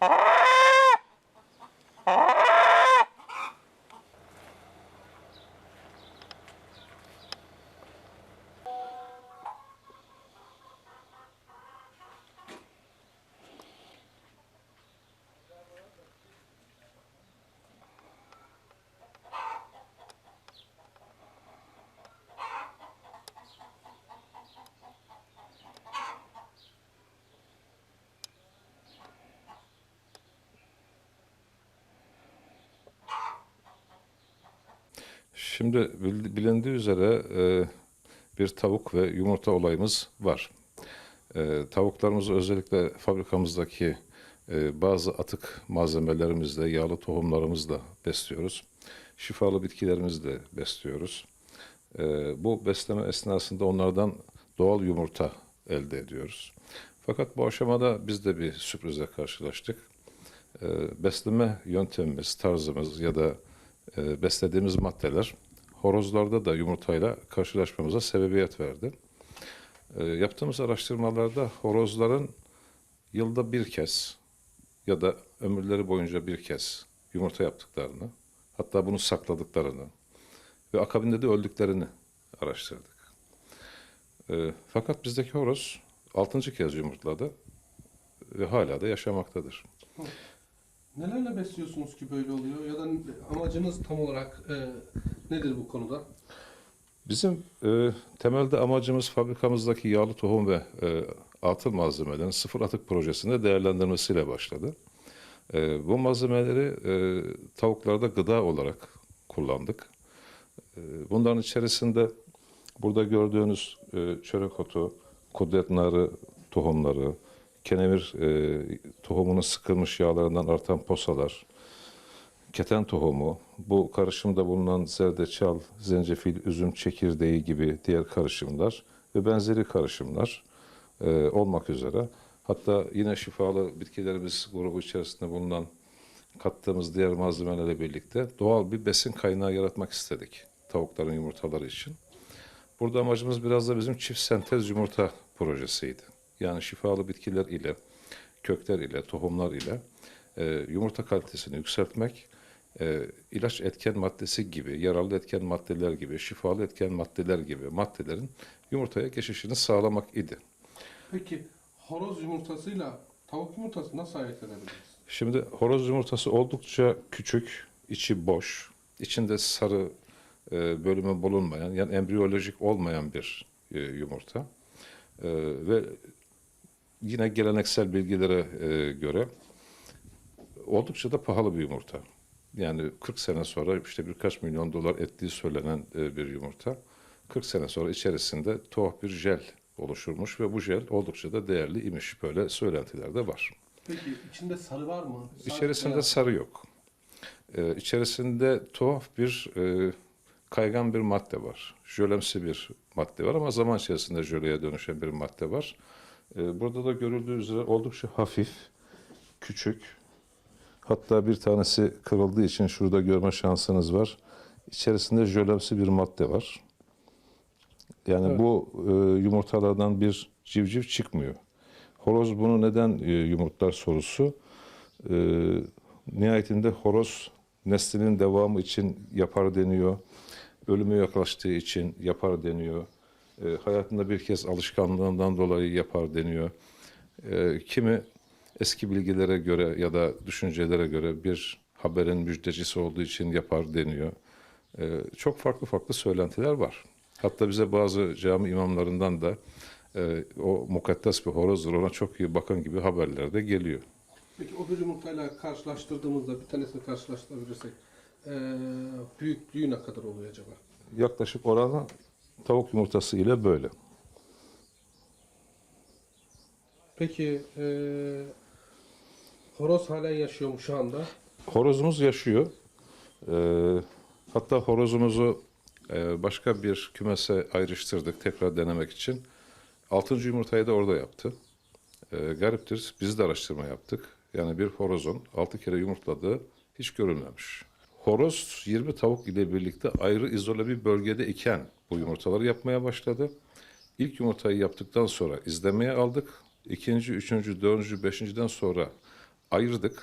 Ah! Şimdi bil- bilindiği üzere e, bir tavuk ve yumurta olayımız var. E, tavuklarımızı özellikle fabrikamızdaki e, bazı atık malzemelerimizle, yağlı tohumlarımızla besliyoruz. Şifalı bitkilerimizle besliyoruz. E, bu besleme esnasında onlardan doğal yumurta elde ediyoruz. Fakat bu aşamada biz de bir sürprize karşılaştık. Besleme yöntemimiz, tarzımız ya da beslediğimiz maddeler horozlarda da yumurtayla karşılaşmamıza sebebiyet verdi. E, yaptığımız araştırmalarda horozların yılda bir kez ya da ömürleri boyunca bir kez yumurta yaptıklarını, hatta bunu sakladıklarını ve akabinde de öldüklerini araştırdık. E, fakat bizdeki horoz altıncı kez yumurtladı ve hala da yaşamaktadır. Nelerle besliyorsunuz ki böyle oluyor? Ya da amacınız tam olarak e, nedir bu konuda? Bizim e, temelde amacımız fabrikamızdaki yağlı tohum ve e, atıl malzemelerin sıfır atık projesinde değerlendirmesiyle başladı. E, bu malzemeleri e, tavuklarda gıda olarak kullandık. E, bunların içerisinde burada gördüğünüz e, çörek otu, kudret narı tohumları, kenevir e, tohumunun sıkılmış yağlarından artan posalar, keten tohumu, bu karışımda bulunan zerdeçal, zencefil, üzüm çekirdeği gibi diğer karışımlar ve benzeri karışımlar e, olmak üzere. Hatta yine şifalı bitkilerimiz grubu içerisinde bulunan kattığımız diğer malzemelerle birlikte doğal bir besin kaynağı yaratmak istedik tavukların yumurtaları için. Burada amacımız biraz da bizim çift sentez yumurta projesiydi. Yani şifalı bitkiler ile, kökler ile, tohumlar ile e, yumurta kalitesini yükseltmek, e, ilaç etken maddesi gibi, yararlı etken maddeler gibi, şifalı etken maddeler gibi maddelerin yumurtaya geçişini sağlamak idi. Peki horoz yumurtasıyla tavuk yumurtası nasıl ayırt edebiliriz? Şimdi horoz yumurtası oldukça küçük, içi boş, içinde sarı e, bölümü bulunmayan, yani embriyolojik olmayan bir e, yumurta. E, ve yine geleneksel bilgilere e, göre oldukça da pahalı bir yumurta. Yani 40 sene sonra işte birkaç milyon dolar ettiği söylenen e, bir yumurta. 40 sene sonra içerisinde tuhaf bir jel oluşurmuş ve bu jel oldukça da değerli imiş. Böyle söylentiler de var. Peki içinde sarı var mı? Sarı İçerisinde beyaz. sarı yok. Ee, içerisinde tuhaf bir e, kaygan bir madde var. Jölemsi bir madde var ama zaman içerisinde jöleye dönüşen bir madde var. Ee, burada da görüldüğü üzere oldukça hafif, küçük. Hatta bir tanesi kırıldığı için şurada görme şansınız var. İçerisinde jölemsi bir madde var. Yani Evet. bu e, yumurtalardan bir civciv çıkmıyor. Horoz bunu neden e, yumurtlar sorusu. E, nihayetinde horoz neslinin devamı için yapar deniyor. Ölüme yaklaştığı için yapar deniyor. E, hayatında bir kez alışkanlığından dolayı yapar deniyor. E, kimi eski bilgilere göre ya da düşüncelere göre bir haberin müjdecisi olduğu için yapar deniyor. E, çok farklı farklı söylentiler var. Hatta bize bazı cami imamlarından da e, o mukaddes bir horozdur ona çok iyi bakın gibi haberler de geliyor. Peki o bir yumurtayla karşılaştırdığımızda bir tanesini karşılaştırabilirsek e, büyüklüğü ne kadar oluyor acaba? Yaklaşık oranı tavuk yumurtası ile böyle. Peki e, horoz halen yaşıyor mu şu anda? Horozumuz yaşıyor. Ee, hatta horozumuzu e, başka bir kümese ayrıştırdık tekrar denemek için. Altıncı yumurtayı da orada yaptı. Ee, gariptir. Biz de araştırma yaptık. Yani bir horozun altı kere yumurtladığı hiç görülmemiş. Horoz 20 tavuk ile birlikte ayrı izole bir bölgede iken bu yumurtaları yapmaya başladı. İlk yumurtayı yaptıktan sonra izlemeye aldık. İkinci, üçüncü, dördüncü, beşinciden sonra ayırdık.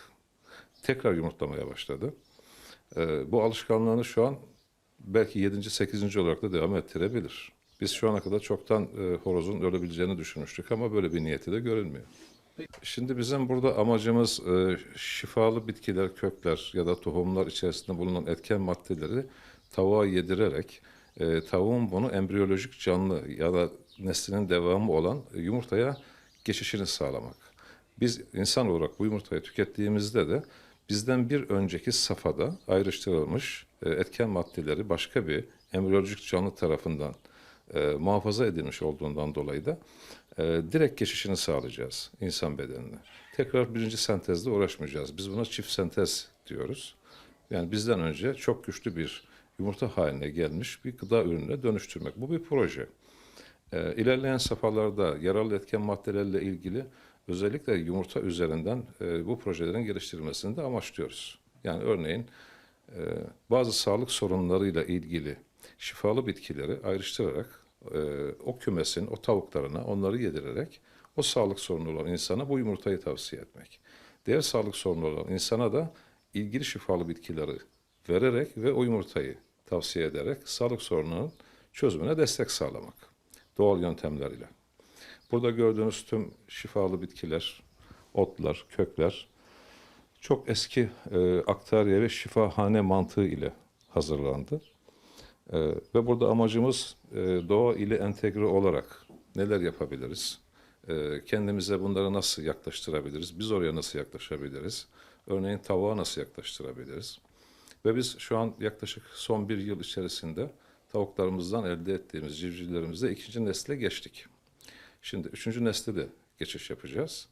Tekrar yumurtlamaya başladı. E, bu alışkanlığını şu an belki 7. 8. olarak da devam ettirebilir. Biz şu ana kadar çoktan e, horozun ölebileceğini düşünmüştük ama böyle bir niyeti de görünmüyor. Şimdi bizim burada amacımız e, şifalı bitkiler, kökler ya da tohumlar içerisinde bulunan etken maddeleri tavuğa yedirerek e, tavuğun bunu embriyolojik canlı ya da neslinin devamı olan yumurtaya geçişini sağlamak. Biz insan olarak bu yumurtayı tükettiğimizde de bizden bir önceki safhada ayrıştırılmış e, etken maddeleri başka bir embriyolojik canlı tarafından e, muhafaza edilmiş olduğundan dolayı da e, direkt geçişini sağlayacağız insan bedenine. Tekrar birinci sentezle uğraşmayacağız. Biz buna çift sentez diyoruz. Yani bizden önce çok güçlü bir yumurta haline gelmiş bir gıda ürününe dönüştürmek. Bu bir proje. E, ilerleyen safhalarda yararlı etken maddelerle ilgili özellikle yumurta üzerinden e, bu projelerin geliştirilmesini de amaçlıyoruz. Yani örneğin e, bazı sağlık sorunlarıyla ilgili şifalı bitkileri ayrıştırarak e, o kümesin, o tavuklarına onları yedirerek o sağlık sorunu olan insana bu yumurtayı tavsiye etmek. Diğer sağlık sorunu olan insana da ilgili şifalı bitkileri vererek ve o yumurtayı tavsiye ederek sağlık sorununun çözümüne destek sağlamak. Doğal yöntemleriyle. Burada gördüğünüz tüm şifalı bitkiler, otlar, kökler çok eski e, aktarya ve şifahane mantığı ile hazırlandı. E, ve burada amacımız e, doğa ile entegre olarak neler yapabiliriz? E, kendimize bunları nasıl yaklaştırabiliriz? Biz oraya nasıl yaklaşabiliriz? Örneğin tavuğa nasıl yaklaştırabiliriz? Ve biz şu an yaklaşık son bir yıl içerisinde tavuklarımızdan elde ettiğimiz civcivlerimizde ikinci nesle geçtik. Şimdi üçüncü nesle de geçiş yapacağız.